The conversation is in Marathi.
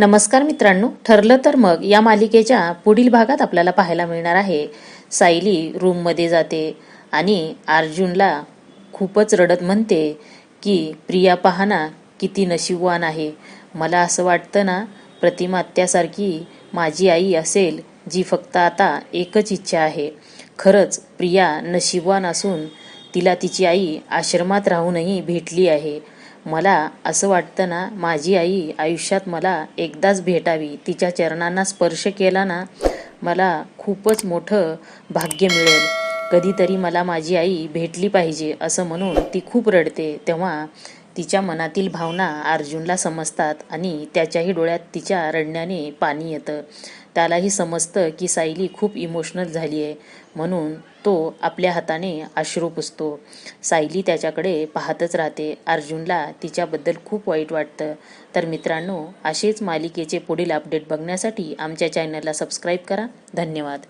नमस्कार मित्रांनो. ठरलं तर मग या मालिकेच्या पुढील भागात आपल्याला पाहायला मिळणार आहे. सायली रूममध्ये जाते आणि अर्जुनला खूपच रडत म्हणते की प्रिया पाहना किती नशीबवान आहे. मला असं वाटतं ना प्रतिमात्यासारखी माझी आई असेल जी फक्त आता एकच इच्छा आहे. खरंच प्रिया नशीबवान असून तिला तिची आई आश्रमात राहूनही भेटली आहे. मला असं वाटतं ना माझी आई आयुष्यात मला एकदाच भेटावी. तिच्या चरणांना स्पर्श केला ना मला खूपच मोठं भाग्य मिळेल. कधीतरी मला माझी आई भेटली पाहिजे असं म्हणून ती खूप रडते. तेव्हा तिच्या मनातील भावना अर्जुनला समजतात आणि त्याच्याही डोळ्यात तिच्या रडण्याने पाणी येतं. त्यालाही समजतं की सायली खूप इमोशनल झाली आहे म्हणून तो आपल्या हाताने अश्रू पुसतो. सायली त्याच्याकडे पाहतच राहते. अर्जुनला तिच्याबद्दल खूप वाईट वाटतं. तर मित्रांनो असेच मालिकेचे पुढील अपडेट बघण्यासाठी आमच्या चॅनलला सबस्क्राईब करा. धन्यवाद.